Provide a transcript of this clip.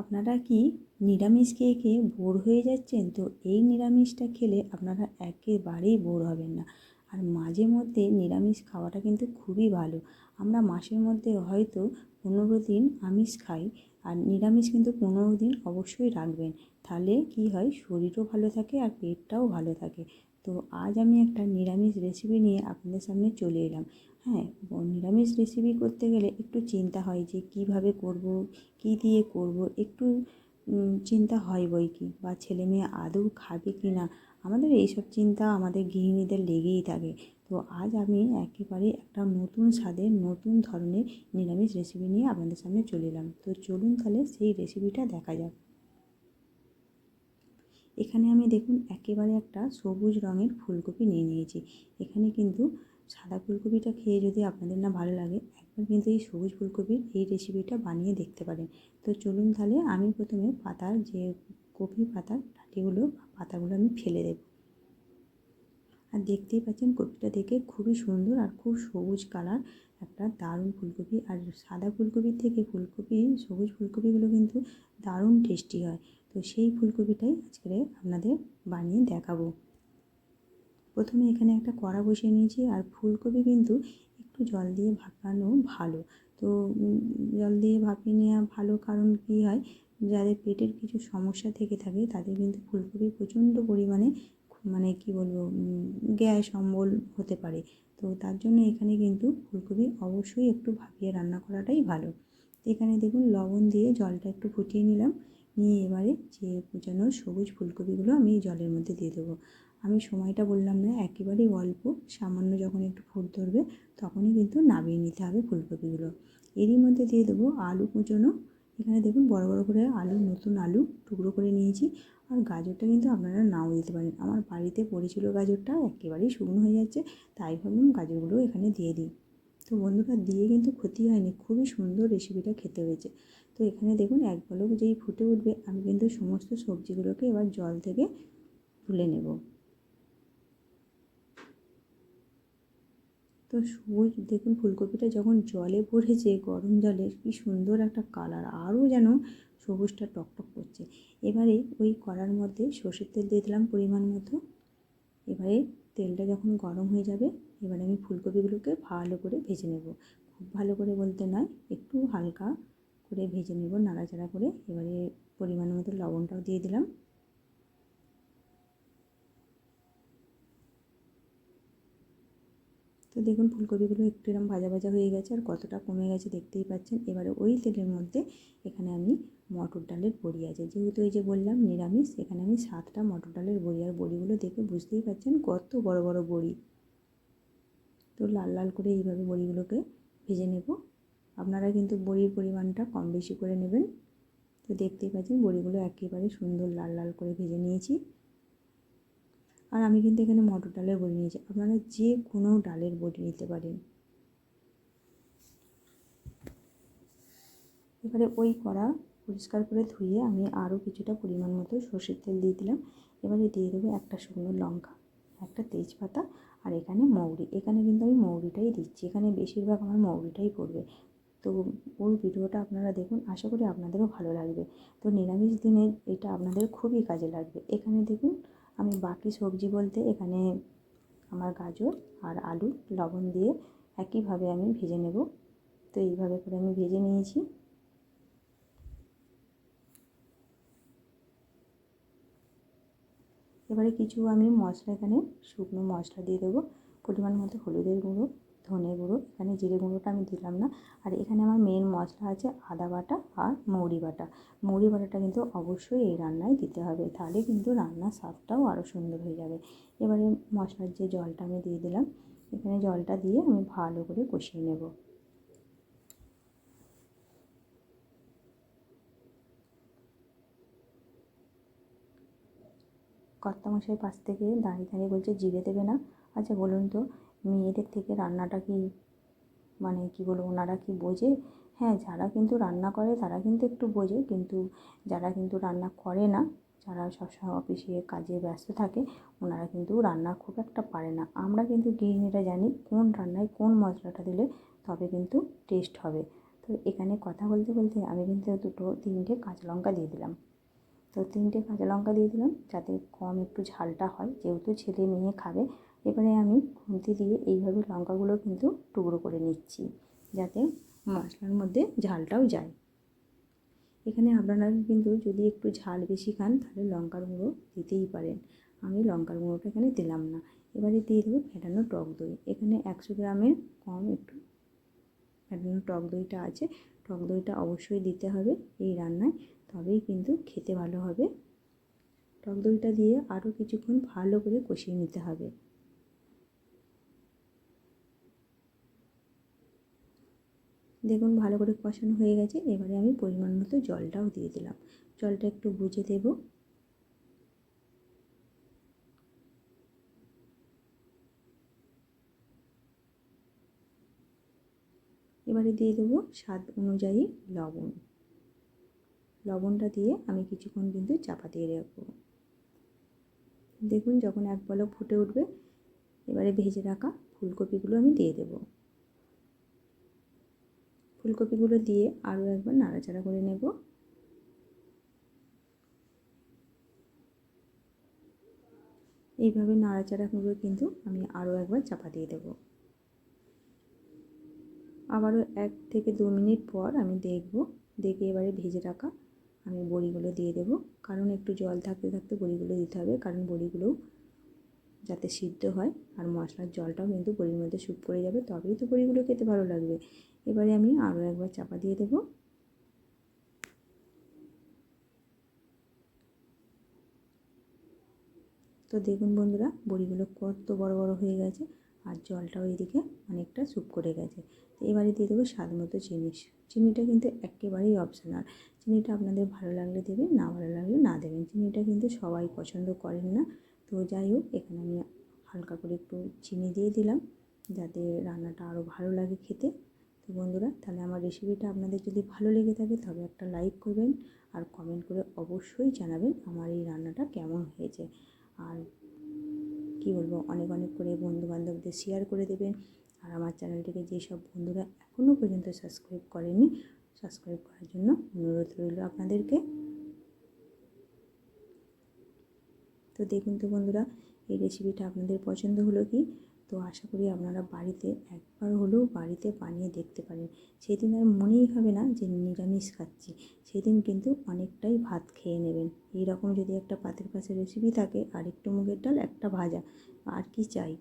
আপনারা কি নিরামিষ খেয়ে খেয়ে বোর হয়ে যাচ্ছেন? তো এই নিরামিষটা খেলে আপনারা একেবারেই বোর হবেন না। আর মাঝে মধ্যে নিরামিষ খাওয়াটা কিন্তু খুবই ভালো। আমরা মাসের মধ্যে হয়তো পনেরো দিন আমিষ খাই, আর নিরামিষ কিন্তু পনেরো দিন অবশ্যই রাখবেন। তাহলে কি হয়? শরীরও ভালো থাকে আর পেটটাও ভালো থাকে। তো আজ আমি একটা নিরামিষ রেসিপি নিয়ে আপনাদের সামনে চলে এলাম। হ্যাঁ নিরামিষ রেসিপি করতে গেলে একটু চিন্তা হয় যে কীভাবে করব, কী দিয়ে করব, একটু চিন্তা হয় বই কি, বা ছেলে মেয়ে আদৌ খাবে কি না? আমাদের এইসব চিন্তা আমাদের গৃহিণীদের লেগেই থাকে। তো আজ আমি একেবারে একটা নতুন স্বাদের নতুন ধরনের নিরামিষ রেসিপি নিয়ে আপনাদের সামনে চলে এলাম। তো চলুন তাহলে সেই রেসিপিটা দেখা যাক। এখানে আমি দেখুন একেবারে একটা সবুজ রঙের ফুলকপি নিয়ে নিয়েছি। এখানে কিন্তু সাদা ফুলকপিটা খেয়ে যদি আপনাদের না ভালো লাগে, একবার কিন্তু এই সবুজ ফুলকপির এই রেসিপিটা বানিয়ে দেখতে পারেন। তো চলুন তাহলে আমি প্রথমে পাতার যে কপি পাতার ডাঁটিগুলো পাতাগুলো আমি ফেলে দেব। আর দেখতেই পাচ্ছেন কপিটা দেখে খুবই সুন্দর আর খুব সবুজ কালার একটা দারুণ ফুলকপি। আর সাদা ফুলকপির থেকে ফুলকপি, সবুজ ফুলকপিগুলো কিন্তু দারুণ টেস্টি হয়। তো সেই ফুলকপিটাই আজকে আপনাদের বানিয়ে দেখাবো। প্রথমে এখানে একটা কড়া বসিয়ে নিয়েছি আর ফুলকপি কিন্তু একটু জল দিয়ে ভাপানো ভালো। তো জল দিয়ে ভাপিয়ে নেওয়া ভালো কারণ কী হয়? যাদের পেটের কিছু সমস্যা থেকে থাকে তাদের কিন্তু ফুলকপি প্রচণ্ড পরিমাণে মানে কি বলব গ্যাস অম্বল হতে পারে। তো তার জন্য এখানে কিন্তু ফুলকপি অবশ্যই একটু ভাপিয়ে রান্না করাটাই ভালো। এখানে দেখুন লবণ দিয়ে জলটা একটু ফুটিয়ে নিলাম। নিয়ে এবারে যে কুচানো সবুজ ফুলকপিগুলো আমি জলের মধ্যে দিয়ে দেবো। আমি সময়টা বললাম না, একেবারেই অল্প। সামান্য যখন একটু ফুট ধরবে, তখনই কিন্তু নামিয়ে নিতে হবে ফুলকপিগুলো। এরই মধ্যে দিয়ে দেবো আলু কুচোনো। এখানে দেখুন বড় বড় করে আলু, নতুন আলু টুকরো করে নিয়েছি। আর গাজরটা কিন্তু আপনারা নাও দিতে পারেন। আমার বাড়িতে পড়েছিল গাজরটা, একেবারেই শুকনো হয়ে যাচ্ছে, তাই ভাবলাম গাজরগুলো এখানে দিয়ে দিই। তো বন্ধুরা, দিয়ে কিন্তু ক্ষতি হয়নি, খুবই সুন্দর রেসিপিটা খেতে হয়েছে। তো এখানে দেখুন এক পলক যেই ফুটে উঠবে, আমি কিন্তু সমস্ত সবজিগুলোকে এবার জল থেকে তুলে নেব। তো সবুজ। দেখুন, ফুলকপিটা যখন জলে পড়েছে গরম জলে, কি সুন্দর একটা কালার। আরও যেন সবুজটা টকটক করছে। এবারে ওই কড়ার মধ্যে সর্ষের তেল দিয়ে দিলাম পরিমাণ মতো। এবারে তেলটা যখন গরম হয়ে যাবে, এবারে আমি ফুলকপিগুলোকে ভালো করে ভেজে নেব। খুব ভালো করে বলতে নয়, একটু হালকা করে ভেজে নেব, নাড়াচাড়া করে। এবারে পরিমাণ মতো লবণটাও দিয়ে দিলাম। তো দেখুন, ফুলকপিগুলো একটু এরকম ভাজা ভাজা হয়ে গেছে আর কতটা কমে গেছে দেখতেই পাচ্ছেন। এবারে ওই তেলের মধ্যে এখানে আমি মটর ডালের বড়ি আছে। যেহেতু এই যে বললাম নিরামিষ, এখানে আমি সাতটা মটর ডালের বড়ি আর বড়িগুলো দেখে বুঝতেই পারছেন কত বড় বড় বড়ি। তো লাল লাল করে এইভাবে বড়িগুলোকে ভেজে নেব। আপনারা কিন্তু বড়ির পরিমাণটা কম বেশি করে নেবেন। তো দেখতেই পাচ্ছেন বড়িগুলো একেবারে সুন্দর লাল লাল করে ভেজে নিয়েছি। আর আমি কিন্তু এখানে মটর ডালের বড়ি নিয়েছি। আপনারা যে কোনো ডালের বড়ি নিতে পারেন। এবারে ওই কড়া পরিষ্কার করে ধুয়ে আমি আরও কিছুটা পরিমাণ মতো সর্ষের তেল দিয়ে দিলাম। এবারে দিয়ে দেবো একটা শুকনো লঙ্কা, একটা তেজপাতা আর এখানে মৌরি। এখানে কিন্তু আমি মৌরিটাই দিচ্ছি। এখানে বেশিরভাগ আমার মৌরিটাই পড়বে। তো ওই ভিডিওটা আপনারা দেখুন, আশা করি আপনাদেরও ভালো লাগবে। তো নিরামিষ দিনে এটা আপনাদের খুবই কাজে লাগবে। এখানে দেখুন আমি বাকি সবজি বলতে এখানে আমার গাজর আর আলু, লবণ দিয়ে একইভাবে আমি ভেজে নেব। তো এইভাবে করে আমি ভেজে নিয়েছি। এবারে কিছু আমি মশলা এখানে, শুকনো মশলা দিয়ে দেবো, পরিমাণ মতো হলুদের গুঁড়ো। ধনে গুঁড়ো, এখানে জিরে গুঁড়োটা আমি দিলাম না। আর এখানে আমার মেন মশলা আছে আদা বাটা আর মৌরি বাটা। মৌরি বাটাটা কিন্তু অবশ্যই এই রান্নায় দিতে হবে, তাহলে কিন্তু রান্নার স্বাদটাও আরও সুন্দর হয়ে যাবে। এবারে মশলার যে জলটা আমি দিয়ে দিলাম, এখানে জলটা দিয়ে আমি ভালো করে কষিয়ে নেব। কর্তামশাই পাশ থেকে দাঁড়িয়ে দাঁড়িয়ে বলছে, জিরে দেবে না? আচ্ছা বলুন তো মেয়েদের থেকে রান্নাটা কি মানে কি বলব, ওনারা কি বোঝে? হ্যাঁ যারা কিন্তু রান্না করে তারা কিন্তু একটু বোঝে, কিন্তু যারা কিন্তু রান্না করে না, যারা সবসময় অফিসে কাজে ব্যস্ত থাকে, ওনারা কিন্তু রান্না খুব একটা পারে না। আমরা কিন্তু গৃহিণীরা জানি কোন রান্নায় কোন মশলাটা দিলে তবে কিন্তু টেস্ট হবে। তো এখানে কথা বলতে বলতে আমি কিন্তু দুটো, তিনটে কাঁচা লঙ্কা দিয়ে দিলাম। তো তিনটে কাঁচা লঙ্কা দিয়ে দিলাম, যাতে কম একটু ঝালটা হয়। যেহেতু ছেলে মেয়ে খাবে এবারে আমি খুন্তি দিয়ে এইভাবে লঙ্কাগুলো কিন্তু টুকরো করে নিচ্ছি, যাতে মশলার মধ্যে ঝালটাও যায়। এখানে আপনারা কিন্তু যদি একটু ঝাল বেশি খান, তাহলে লঙ্কার গুঁড়ো দিতেই পারেন। আমি লঙ্কার গুঁড়োটা এখানে দিলাম না। এবারে দিয়ে দেবো ফেটানো টক দই। এখানে একশো গ্রামের কম একটু ফেটানো টক দইটা আছে। টক দইটা অবশ্যই দিতে হবে এই রান্নায়, তবেই কিন্তু খেতে ভালো হবে। টক দইটা দিয়ে আরও কিছুক্ষণ ভালো করে কষিয়ে নিতে হবে। দেখুন ভালো করে কষানো হয়ে গেছে। এবারে আমি পরিমাণ মতো জলটাও দিয়ে দিলাম। জলটা একটু বুঝে দেব। এবারে দিয়ে দেবো স্বাদ অনুযায়ী লবণ। লবণটা দিয়ে আমি কিছুক্ষণ কিন্তু চাপা দিয়ে রাখব। দেখুন যখন এক পলক ফুটে উঠবে, এবারে ভেজে রাখা ফুলকপিগুলো আমি দিয়ে দেবো। ফুলকপিগুলো দিয়ে আরও একবার নাড়াচাড়া করে নেব। এইভাবে নাড়াচাড়া করে কিন্তু আমি আরও একবার চাপা দিয়ে দেব। আবারও এক থেকে দু মিনিট পর আমি দেখব, দেখে এবারে ভেজে রাখা আমি বড়িগুলো দিয়ে দেব। কারণ একটু জল থাকতে থাকতে বড়িগুলো দিতে হবে, কারণ বড়িগুলোও যাতে সিদ্ধ হয় আর মশলার জলটাও কিন্তু বড়ির মধ্যে স্যুপ করে যাবে, তবেই তো বড়িগুলো খেতে ভালো লাগবে। এবারে আমি আরও একবার চাপা দিয়ে দেবো। তো দেখুন বন্ধুরা, বড়িগুলো কত বড় বড় হয়ে গেছে আর জলটাও এদিকে অনেকটা স্যুপ করে গেছে। তো এবারে দিয়ে দেবো স্বাদ মতো চিনি। চিনিটা কিন্তু একেবারেই অপশনাল চিনিটা আপনাদের ভালো লাগলে দেবেন, না ভালো লাগলে না দেবেন। চিনিটা কিন্তু সবাই পছন্দ করেন না। তো যাই হোক, এখানে আমি হালকা করে একটু চিনি দিয়ে দিলাম যাতে রান্নাটা আরও ভালো লাগে খেতে। তো বন্ধুরা, তাহলে আমার রেসিপিটা আপনাদের যদি ভালো লেগে থাকে তবে একটা লাইক করবেন আর কমেন্ট করে অবশ্যই জানাবেন আমার এই রান্নাটা কেমন হয়েছে। আর কি বলব, অনেক অনেক করে বন্ধু বান্ধবদের শেয়ার করে দেবেন। আর আমার চ্যানেলটিকে যেসব বন্ধুরা এখনও পর্যন্ত সাবস্ক্রাইব করেনি সাবস্ক্রাইব করার জন্য অনুরোধ রইল আপনাদেরকে। তো দেখুন তো বন্ধুরা, এই রেসিপিটা আপনাদের পছন্দ হলো কি? তো আশা করি আপনারা বাড়িতে একবার হলেও বাড়িতে বানিয়ে দেখতে পারেন। সেদিন আর মনেই হবে না যে নিরামিষ খাচ্ছি। সেদিন কিন্তু অনেকটাই ভাত খেয়ে নেবেন। এই রকম যদি একটা পাতের পাশে রেসিপি থাকে আর একটু মুগের ডাল, একটা ভাজা, আর কি চাই?